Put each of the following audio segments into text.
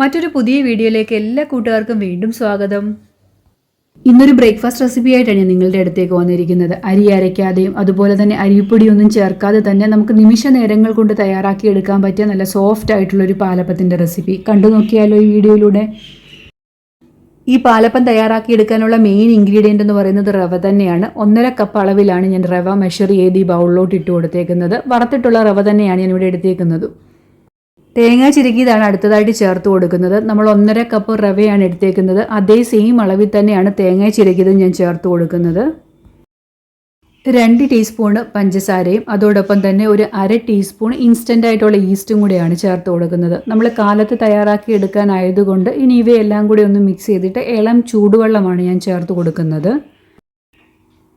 മറ്റൊരു പുതിയ വീഡിയോയിലേക്ക് എല്ലാ കൂട്ടുകാർക്കും വീണ്ടും സ്വാഗതം. ഇന്നൊരു ബ്രേക്ക്ഫാസ്റ്റ് റെസിപ്പിയായിട്ടാണ് ഞാൻ നിങ്ങളുടെ അടുത്തേക്ക് വന്നിരിക്കുന്നത്. അരി അരയ്ക്കാതെയും അതുപോലെ തന്നെ അരിപ്പൊടിയൊന്നും ചേർക്കാതെ തന്നെ നമുക്ക് നിമിഷ നേരങ്ങൾ കൊണ്ട് തയ്യാറാക്കി എടുക്കാൻ പറ്റിയ നല്ല സോഫ്റ്റ് ആയിട്ടുള്ള ഒരു പാലപ്പത്തിന്റെ റെസിപ്പി കണ്ടു നോക്കിയാലോ ഈ വീഡിയോയിലൂടെ. ഈ പാലപ്പം തയ്യാറാക്കി എടുക്കാനുള്ള മെയിൻ ഇൻഗ്രീഡിയന്റ് എന്ന് പറയുന്നത് റവ തന്നെയാണ്. ഒന്നര കപ്പ് അളവിലാണ് ഞാൻ റവ മെഷർ ചെയ്ത് ഈ ബൗളിലോട്ട് ഇട്ട് കൊടുത്തേക്കുന്നത്. വറുത്തിട്ടുള്ള റവ തന്നെയാണ് ഞാൻ ഇവിടെ എടുത്തേക്കുന്നത്. തേങ്ങ ചിരകിയതാണ് അടുത്തതായിട്ട് ചേർത്ത് കൊടുക്കുന്നത്. നമ്മൾ ഒന്നര കപ്പ് റവയാണ് എടുത്തേക്കുന്നത്. അതേ സെയിം അളവിൽ തന്നെയാണ് തേങ്ങ ചിരകിയത് ഞാൻ ചേർത്ത് കൊടുക്കുന്നത്. രണ്ട് ടീസ്പൂണ് പഞ്ചസാരയും അതോടൊപ്പം തന്നെ ഒരു അര ടീസ്പൂൺ ഇൻസ്റ്റന്റ് ആയിട്ടുള്ള ഈസ്റ്റും കൂടെയാണ് ചേർത്ത് കൊടുക്കുന്നത്. നമ്മൾ കാലത്ത് തയ്യാറാക്കി എടുക്കാനായതുകൊണ്ട് ഇനി ഇവയെല്ലാം കൂടി ഒന്ന് മിക്സ് ചെയ്തിട്ട് ഇളം ചൂടുവെള്ളമാണ് ഞാൻ ചേർത്ത് കൊടുക്കുന്നത്.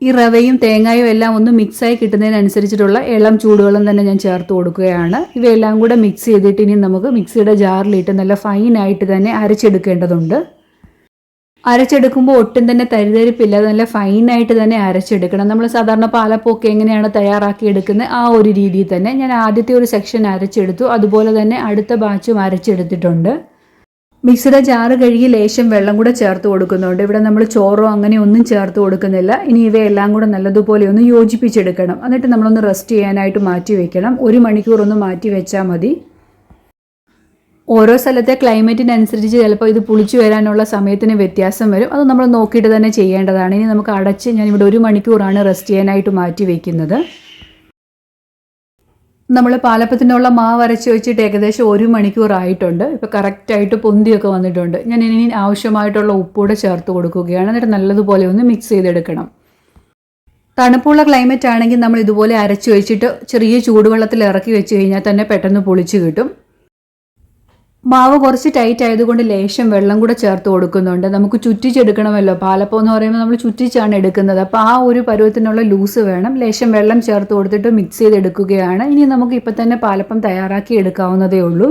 ഈ റവയും തേങ്ങയും എല്ലാം ഒന്ന് മിക്സായി കിട്ടുന്നതിനനുസരിച്ചിട്ടുള്ള ഇളം ചൂടുവെള്ളം തന്നെ ഞാൻ ചേർത്ത് കൊടുക്കുകയാണ്. ഇവയെല്ലാം കൂടെ മിക്സ് ചെയ്തിട്ട് ഇനി നമുക്ക് മിക്സിയുടെ ജാറിലിട്ട് നല്ല ഫൈനായിട്ട് തന്നെ അരച്ചെടുക്കേണ്ടതുണ്ട്. അരച്ചെടുക്കുമ്പോൾ ഒട്ടും തന്നെ തരിതരിപ്പില്ല നല്ല ഫൈനായിട്ട് തന്നെ അരച്ചെടുക്കണം. നമ്മൾ സാധാരണ പാലപ്പൊക്കെ എങ്ങനെയാണ് തയ്യാറാക്കി എടുക്കുന്നത്? ആ ഒരു രീതിയിൽ തന്നെ ഞാൻ ആദ്യത്തെ ഒരു സെക്ഷൻ അരച്ചെടുത്തു. അതുപോലെ തന്നെ അടുത്ത ബാച്ചും അരച്ചെടുത്തിട്ടുണ്ട്. മിക്സിയുടെ ജാറ് കഴുകി ലേശം വെള്ളം കൂടെ ചേർത്ത് കൊടുക്കുന്നുണ്ട്. ഇവിടെ നമ്മൾ ചോറോ അങ്ങനെ ഒന്നും ചേർത്ത് കൊടുക്കുന്നില്ല. ഇനി ഇവയെല്ലാം കൂടെ നല്ലതുപോലെ ഒന്ന് യോജിപ്പിച്ചെടുക്കണം. എന്നിട്ട് നമ്മളൊന്ന് റെസ്റ്റ് ചെയ്യാനായിട്ട് മാറ്റി വെക്കണം. ഒരു മണിക്കൂർ ഒന്ന് മാറ്റി വെച്ചാൽ മതി. ഓരോ സ്ഥലത്തെ ക്ലൈമറ്റിനനുസരിച്ച് ചിലപ്പോൾ ഇത് പുളിച്ചു വരാനുള്ള സമയത്തിന് വ്യത്യാസം വരും. അത് നമ്മൾ നോക്കിയിട്ട് തന്നെ ചെയ്യേണ്ടതാണ്. ഇനി നമുക്ക് അടച്ച് ഞാനിവിടെ ഒരു മണിക്കൂറാണ് റെസ്റ്റ് ചെയ്യാനായിട്ട് മാറ്റി വയ്ക്കുന്നത് നമ്മൾ പാലപ്പത്തിനുള്ള മാവ് അരച്ച് വെച്ചിട്ട് ഏകദേശം ഒരു മണിക്കൂർ ആയിട്ടുണ്ട് ഇപ്പോൾ കറക്റ്റായിട്ട് പൊന്തിയൊക്കെ വന്നിട്ടുണ്ട്. ഞാൻ ഇനി ആവശ്യമായിട്ടുള്ള ഉപ്പൂടെ ചേർത്ത് കൊടുക്കുകയാണ്. എന്നിട്ട് നല്ലതുപോലെ ഒന്ന് മിക്സ് ചെയ്തെടുക്കണം. തണുപ്പുള്ള ക്ലൈമറ്റ് ആണെങ്കിൽ നമ്മൾ ഇതുപോലെ അരച്ച് വെച്ചിട്ട് ചെറിയ ചൂടുവെള്ളത്തിൽ ഇറക്കി വെച്ച് കഴിഞ്ഞാൽ തന്നെ പെട്ടെന്ന് പൊളിച്ച് കിട്ടും. മാവ് കുറച്ച് ടൈറ്റ് ആയതുകൊണ്ട് ലേശം വെള്ളം കൂടെ ചേർത്ത് കൊടുക്കുന്നുണ്ട്. നമുക്ക് ചുറ്റിച്ചെടുക്കണമല്ലോ. പാലപ്പം എന്ന് പറയുമ്പോൾ നമ്മൾ ചുറ്റിച്ചാണ് എടുക്കുന്നത്. അപ്പോൾ ആ ഒരു പരുവത്തിനുള്ള ലൂസ് വേണം. ലേശം വെള്ളം ചേർത്ത് കൊടുത്തിട്ട് മിക്സ് ചെയ്തെടുക്കുകയാണ്. ഇനി നമുക്ക് ഇപ്പം തന്നെ പാലപ്പം തയ്യാറാക്കി എടുക്കാവുന്നതേ ഉള്ളൂ.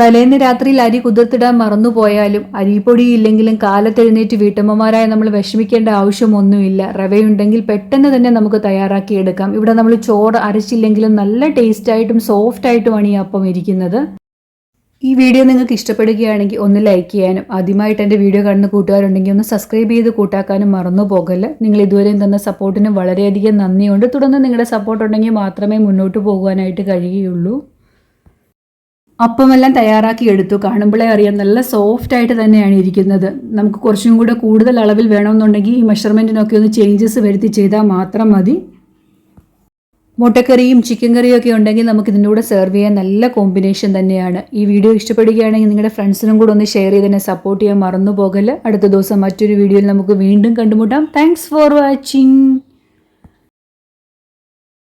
തലേന്ന് രാത്രിയിൽ അരി കുതിർത്തിടാൻ മറന്നുപോയാലും അരിപ്പൊടി ഇല്ലെങ്കിലും കാലത്തെഴുന്നേറ്റ് വീട്ടമ്മമാരായ നമ്മൾ വിഷമിക്കേണ്ട ആവശ്യമൊന്നുമില്ല. റവയുണ്ടെങ്കിൽ പെട്ടെന്ന് തന്നെ നമുക്ക് തയ്യാറാക്കി എടുക്കാം. ഇവിടെ നമ്മൾ ചോറ് അരച്ചില്ലെങ്കിലും നല്ല ടേസ്റ്റായിട്ടും സോഫ്റ്റായിട്ടുമാണ് ഈ അപ്പം ഇരിക്കുന്നത്. ഈ വീഡിയോ നിങ്ങൾക്ക് ഇഷ്ടപ്പെടുകയാണെങ്കിൽ ഒന്ന് ലൈക്ക് ചെയ്യാനും ആദ്യമായിട്ട് എന്റെ വീഡിയോ കാണുന്ന കൂട്ടുകാരുണ്ടെങ്കിൽ ഒന്ന് സബ്സ്ക്രൈബ് ചെയ്ത് കൂട്ടാക്കാനും മറന്നു പോകല്ല. നിങ്ങൾ ഇതുവരെയും തന്ന സപ്പോർട്ടിന് വളരെയധികം നന്ദിയുണ്ട്. തുടർന്ന് നിങ്ങളുടെ സപ്പോർട്ട് ഉണ്ടെങ്കിൽ മാത്രമേ മുന്നോട്ട് പോകുവാനായിട്ട് കഴിയുകയുള്ളൂ. അപ്പമെല്ലാം തയ്യാറാക്കി എടുത്തു. കാണുമ്പോഴേ അറിയാം നല്ല സോഫ്റ്റ് ആയിട്ട് തന്നെയാണ് ഇരിക്കുന്നത്. നമുക്ക് കുറച്ചും കൂടെ കൂടുതൽ അളവിൽ വേണമെന്നുണ്ടെങ്കിൽ ഈ മെഷർമെന്റിനൊക്കെ ഒന്ന് ചേഞ്ചസ് വരുത്തി ചെയ്താൽ മാത്രം മതി. മുട്ടക്കറിയും ചിക്കൻ കറിയും ഒക്കെ ഉണ്ടെങ്കിൽ നമുക്ക് ഇതിന്റെ കൂടെ സെർവ് ചെയ്യാൻ നല്ല കോമ്പിനേഷൻ തന്നെയാണ്. ഈ വീഡിയോ ഇഷ്ടപ്പെടുകയാണെങ്കിൽ നിങ്ങളുടെ ഫ്രണ്ട്സിനും കൂടെ ഒന്ന് ഷെയർ ചെയ്ത് തന്നെ സപ്പോർട്ട് ചെയ്യാൻ മറന്നു പോകല്ല അടുത്ത ദിവസം മറ്റൊരു വീഡിയോയിൽ നമുക്ക് വീണ്ടും കണ്ടുമുട്ടാം. Thanks for watching